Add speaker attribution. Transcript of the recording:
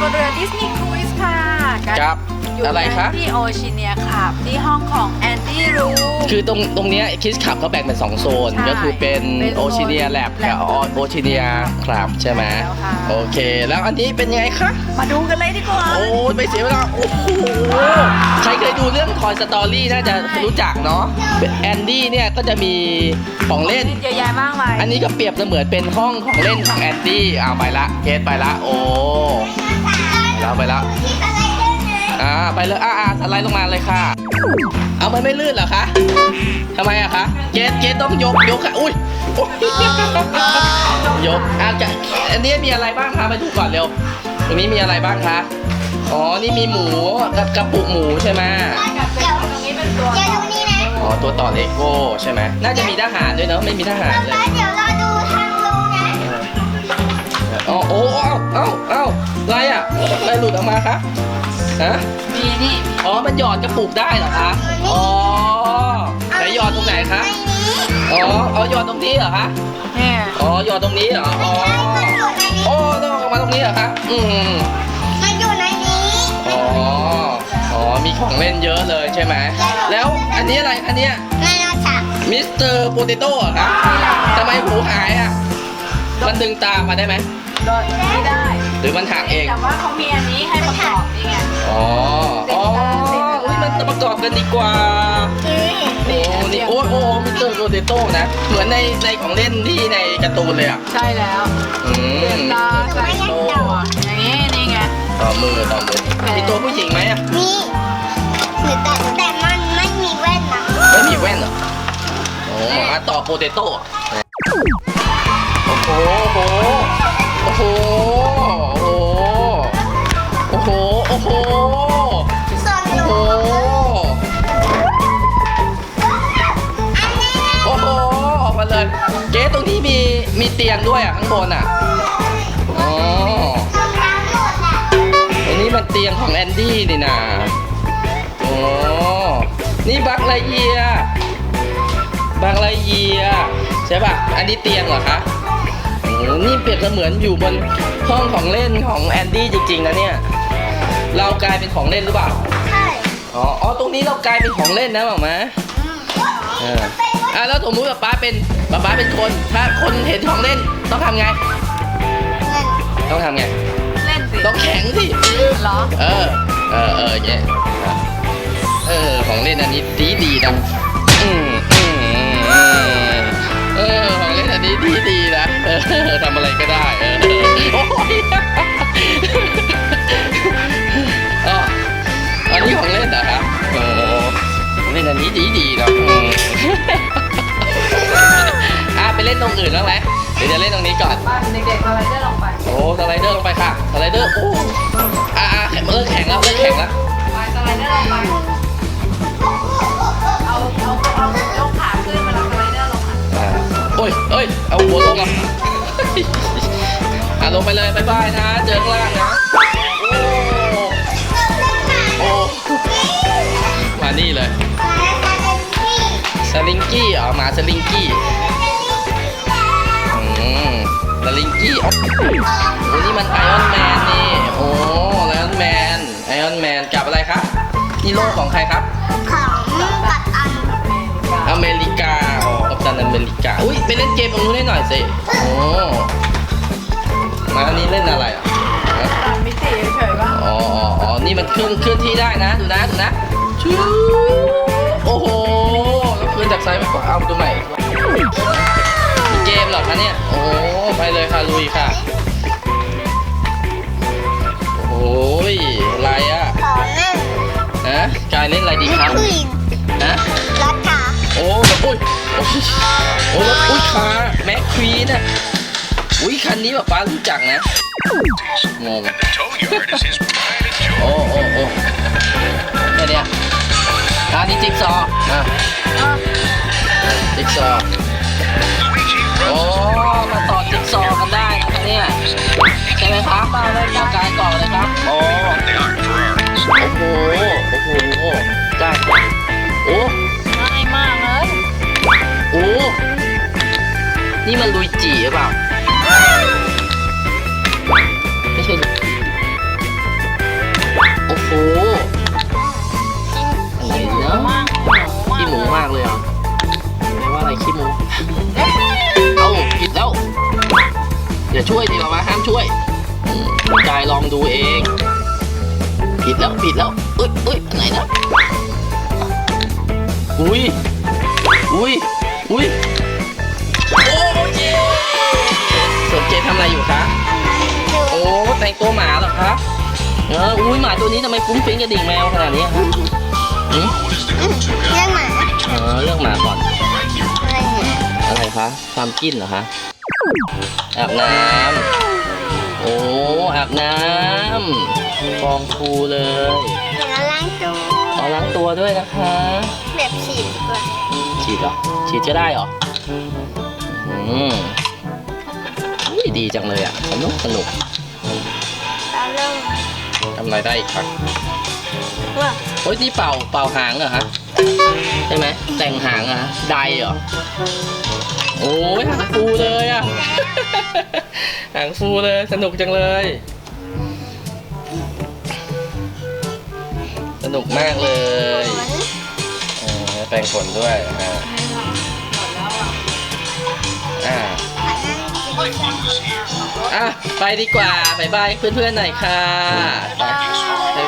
Speaker 1: บ กัน
Speaker 2: ครับ
Speaker 1: อยู่
Speaker 2: อะไรคะ
Speaker 1: กันที่โอชิเนียขับที่ห้องของแอนดี้รู
Speaker 2: คือตรงตรงเนี้คิสขับเขาแบ่งเป็น 2 โซน
Speaker 1: ใช่
Speaker 2: ก็คือเป็น
Speaker 1: เป็น
Speaker 2: โอชิเนียแลบ
Speaker 1: Lab
Speaker 2: กับโอชิเนียครับใช่ไหม
Speaker 1: แล้วค่ะ
Speaker 2: โอเค แล้วอันนี้เป็นยังไงคะ
Speaker 1: มาดูกันเลยดีกว่า
Speaker 2: โอ้ยไม่เสียเวลา โอ้โห ใครเคยดูเรื่อง Toy Story น่าจะรู้จักเนาะแอนดี้เนี่ยก็จะมีของเล่น
Speaker 1: เยอะแยะมากมาย
Speaker 2: อันนี้ก็เปรียบเสมือนเป็นห้องของเล่นของแอนดี้เอาไปละเคสไปละ โอ้แล้วไปละอ่าไปเลยอ่าอ่าสไลด์ลงมาเลยค่ะ เอามันไม่ลื่นเหรอคะทำไมอะคะเกสเกสต้องยกยกค่ะอุ้ยอุ๊ยยกอะจะอันนี้มีอะไรบ้างคะไปดูก่อนเร็วตรงนี้มีอะไรบ้างคะอ๋อนี่มีหมูกับกระปุกหมูใช่ไหม
Speaker 1: ตรงนี้เป็นตัว
Speaker 3: เดี๋ยวดูนี่นะ
Speaker 2: อ๋อตัวต่อเลโก้ใช่ไหมน่าจะมีทหารด้วยเนอะไม่มีทหารเลย
Speaker 3: แล้วเดี๋ยวเราดูทางลงนะ
Speaker 2: อ๋อโอ้เอ้าเอ้าเอ้าอะไรอะอะไรหลุดออกมาคะฮะ
Speaker 1: มีนี่
Speaker 2: อ๋อมันหยอดกระปุกได้เหรอคะอ๋อไหนหยอดตรงไหนคะ
Speaker 3: ในนี้
Speaker 2: อ๋อเอาหยอดตรงนี้เหรอคะ
Speaker 1: เนี่ย
Speaker 2: อ๋อหยอดตรงนี้เหรออ๋อ
Speaker 3: ใช่มันอยู่ในนี้
Speaker 2: โอ้ต้องเอามาตรงนี้เหรอคะอืม
Speaker 3: มันอยู่ในนี้
Speaker 2: อ๋ออ๋อมีของเล่นเยอะเลยใช่ไหมแล้วอันนี้อะไรคะเนี่ย
Speaker 3: นานาจักร
Speaker 2: มิสเตอร์โปเตโต้เหรอคะทำไมหูหายอะมันดึงตามมาได้ไหม
Speaker 1: โดยไม่ได้
Speaker 2: หรือมันหักเอง
Speaker 1: แต่ว่าเขามีอันนี้ให้ประกอบนี่ไง
Speaker 2: อ๋อ อ๋ออุ้ยมันจะประกอบกันดีกว่า โอ้นี่โอ้ยโอ้มิสเตอร์โปเตโต้นะ เหมือนในในของเล่นที่ในการ์ตูนเลยอะ
Speaker 1: ใช่แล้ว
Speaker 2: อืม
Speaker 1: ตาใส่ตัวอย่างนี้นี่ไง
Speaker 2: ต่อมือต่อมือมีตัวผู้หญิงไหมอะ
Speaker 3: นี่หรือแต่แต่มันไม่มีแว่นนะ
Speaker 2: ไม่มีแว่นเหรอโอ้อะต่อโปเตโต้อะโอ้โหโอ้โหโอ้โห โอ้โห โอ้โห
Speaker 3: ส่วนห
Speaker 2: โอ้
Speaker 3: นู
Speaker 2: โห
Speaker 3: อันนี้นะ
Speaker 2: โอ้โหออกมาเลย เจ๊ตรงนี้มี มีเตียงด้วยอะข้างบนอะ อ๋อ
Speaker 3: รองเท้าหมดอะ
Speaker 2: อันนี้มันเตียงของแอนดี้นี่นะโอ้นี่บักไลเยียบักไลเยียใช่ป่ะ อันนี้เตียงเหรอคะโอ้ นี่เปรียบเสมือนอยู่บนห้องของเล่นของแอนดี้จริงๆนะเนี่ย เรากลายเป็นของเล่นหรือเปล่า
Speaker 3: ใช่
Speaker 2: อ๋ออ๋อตรงนี้เรากลายเป็นของเล่นนะหมอมาเอออะแล้วสมมติว่าป้าเป็นป้าป้าเป็นคน ถ้าคนเห็นของเล่นต้องทำไง
Speaker 3: เงิน
Speaker 2: ต้องทำไง
Speaker 1: เล่นสิ
Speaker 2: ต้องแข็งสิ
Speaker 1: เหรอ
Speaker 2: เออ เออ เอออย่างเงี้ยเออ ของเล่นอันนี้ดีดีนะอืมอืมอืมอืมเออ ของเล่นอันนี้ดีดีนะเอ อทำอะไรก็ได้เออโอ้ยอ๋ออันนี้ของเล่นเหรอครับโอ้ของเล่นอันนี้ดีดีนะอืมอะไปเล่นตรงอื่นบ้างไหมเดี๋ยวจะเล่นตรงนี้ก่อน
Speaker 1: บ้านเด็กๆสไลเดอร์ลงไป
Speaker 2: โอ้สไลเดอร์ลงไปค่ะสไลเดอร์โอ้อ่าอ่าแข็งเริ่มแข็งแล้วเริ่มแข็งแล้ว
Speaker 1: ไปสไลเดอร์ลงไปเอาเอาเอายกขาขึ้นเวลาสไลเดอร์ลงอะ
Speaker 2: อ่าโอ้ยเอ้ยเอาหัวลงอะ อะลงไปเลยบายบายนะ เจอข้างล่างนะโอ้โอ้มานี่เลยสลิงกี้เหรอหมาสลิงกี้อืมสลิงกี้อ๋อโอ้นี่มันไอออนแมนนี่ โอ้ไอออนแมนไอออนแมนกับอะไรครับ นี่โลกของใครครับ
Speaker 3: ของกัดอัน
Speaker 2: อเมริกาอ๋อกัปตันอ เมริกา อุ้ยไปเล่นเกมตรงนู้นให้หน่อยสิโอ้มาอันนี้เล่นอะไรอะฮะ
Speaker 1: ตามมิติเฉยๆว่า
Speaker 2: อ๋ออ๋ออ๋อนี่มันเคลื่อนเคลื่อนที่ได้นะ ดูนะ ดูนะชูโอ้โหแล้วเคลื่อนจากซ้ายไปขวาเอาดูใหม่มีเกมเหรอคะเนี่ย โอ้ไปเลยค่ะลุยค่ะ โอ้ยอะไรอะ
Speaker 3: ของเล่น
Speaker 2: ฮะกายเล่นอะไรดีครับ
Speaker 3: ผู้หญิง
Speaker 2: ฮะ
Speaker 3: รถ
Speaker 2: โอ้โอ้ยโอ้ยโอ้รถอุ้ยคาแม็กควีนอะอุ้ยคันนี้แบบป้ารู้จักนะงงโอ้โอ้โอ้แค่เนี้ยอันนี้จิ๊กซอว์อะจิ๊กซอว์โอ้มาต่อจิ๊กซอว์กันได้นะครับเนี่ยใช่ไหมครับต่อเลยต่อการก่อนเลยครับโอ้โอ้โหโอ้โหได้ นี่มั
Speaker 1: นลุยจีหรือเปล่า ไม่ใช่ลุย
Speaker 2: โอ้โหเห็นแล้วขี้หมูมากเลยอะไม่ว่าอะไรขี้หมู เอ้าผิดแล้วอย่าช่วยดีกว่าห้ามช่วยใจลองดูเอง ผิดแล้วผิดแล้วเอ้ยเอ้ยไหนนะอุ้ยอุ้ยอุ้ย ทำอะไรอยู่คะ โอ้แต่งตัวหมาเหรอคะ เออ อุ้ยหมาตัวนี้ทำไมฟุ้งฟิ้งกระดิ่งแมวขนาดนี้อะคะอืม
Speaker 3: เรื่องหมา
Speaker 2: เออเลือกหมาก่อน
Speaker 3: อะไรเนี่ย
Speaker 2: อะไรคะ ความกินเหรอคะอาบน้ำโอ้อาบน้ำฟองฟูเลย
Speaker 3: เดี๋ยวเราล้างตัว
Speaker 2: เอาล้างตัวด้วยนะคะ
Speaker 3: แบบฉีดดีกว่า
Speaker 2: ฉีดเหรอฉีดก็ได้เหรออืมอุ้ย ดีจังเลยอะ สนุกสนุก
Speaker 3: เราเริ่ม
Speaker 2: ทำอะไรได้อีกครับ
Speaker 3: ว่า
Speaker 2: โอ้ยนี่เป่าเป่าหางเหรอฮะใช่ไหมแต่งหางเหรอะไดเหรอโอ้ยหางฟูเลยอะ หางฟูเลยสนุกจังเลย สนุกมากเลย
Speaker 3: เหมือน
Speaker 2: เออแปรงขนด้วยอ่า
Speaker 1: หมดแล้วอะ
Speaker 2: อ่า อะ ไปดีกว่าบายบายเพื่อนๆหน่อยค่ะ ไปบ๊ายบายค่ะ